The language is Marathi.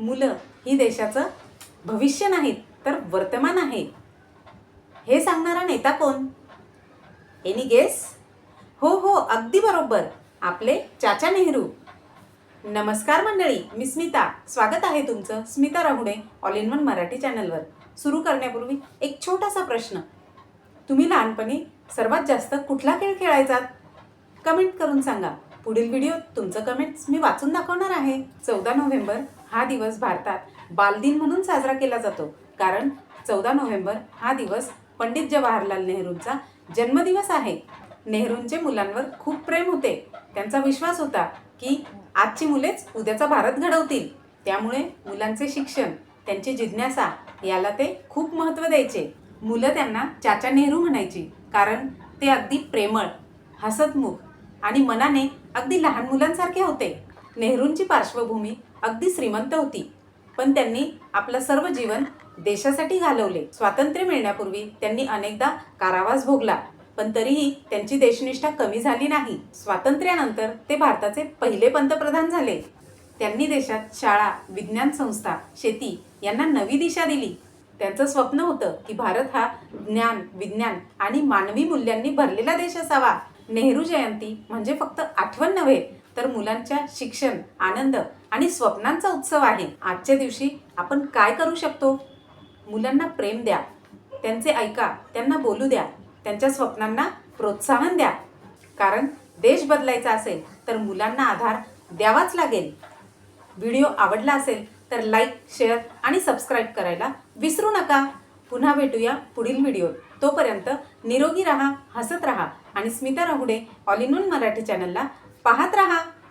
मुलं ही देशाचं भविष्य नाहीत तर वर्तमान आहे. हे सांगणारा नेता कोण? एनी गेस हो हो अगदी बरोबर. आपले चाचा नेहरू. नमस्कार मंडळी मी स्मिता. स्वागत आहे तुमचं Smita Rahude all in one Marathi चॅनलवर. सुरू करण्यापूर्वी एक छोटासा प्रश्न. तुम्ही लहानपणी सर्वात जास्त कुठला खेळ खेळायचा कमेंट करून सांगा. पुढील व्हिडिओत तुमचं कमेंट्स मी वाचून दाखवणार आहे. चौदा नोव्हेंबर हा दिवस भारतात बालदिन म्हणून साजरा केला जातो. कारण चौदा नोव्हेंबर हा दिवस पंडित जवाहरलाल नेहरूंचा जन्मदिवस आहे. नेहरूंचे मुलांवर खूप प्रेम होते. त्यांचा विश्वास होता की आजची मुलेच उद्याचा भारत घडवतील. त्यामुळे मुलांचे शिक्षण त्यांची जिज्ञासा याला ते खूप महत्त्व द्यायचे. मुलं त्यांना चाचा नेहरू म्हणायची कारण ते अगदी प्रेमळ हसतमुख आणि मनाने अगदी लहान मुलांसारखे होते. नेहरूंची पार्श्वभूमी अगदी श्रीमंत होती. पण त्यांनी आपलं सर्व जीवन देशासाठी घालवले. स्वातंत्र्य मिळण्यापूर्वी त्यांनी अनेकदा कारावास भोगला. पण तरीही त्यांची देशनिष्ठा कमी झाली नाही. स्वातंत्र्यानंतर ते भारताचे पहिले पंतप्रधान झाले. त्यांनी देशात शाळा विज्ञान संस्था शेती यांना नवी दिशा दिली. त्यांचं स्वप्न होतं की भारत हा ज्ञान विज्ञान आणि मानवी मूल्यांनी भरलेला देश असावा. नेहरू जयंती म्हणजे फक्त आठवण नव्हे तर मुलांच्या शिक्षण आनंद आणि स्वप्नांचा उत्सव आहे. आजच्या दिवशी आपण काय करू शकतो? मुलांना प्रेम द्या. त्यांचे ऐका त्यांना बोलू द्या. त्यांच्या स्वप्नांना प्रोत्साहन द्या. कारण देश बदलायचा असेल तर मुलांना आधार द्यावाच लागेल. व्हिडिओ आवडला असेल तर लाईक शेअर आणि सबस्क्राईब करायला विसरू नका. पुन्हा भेटूया पुढील व्हिडिओत. तोपर्यंत निरोगी राहा हसत राहा आणि Smita Rahude all in one Marathi चॅनलला पाहत रहा.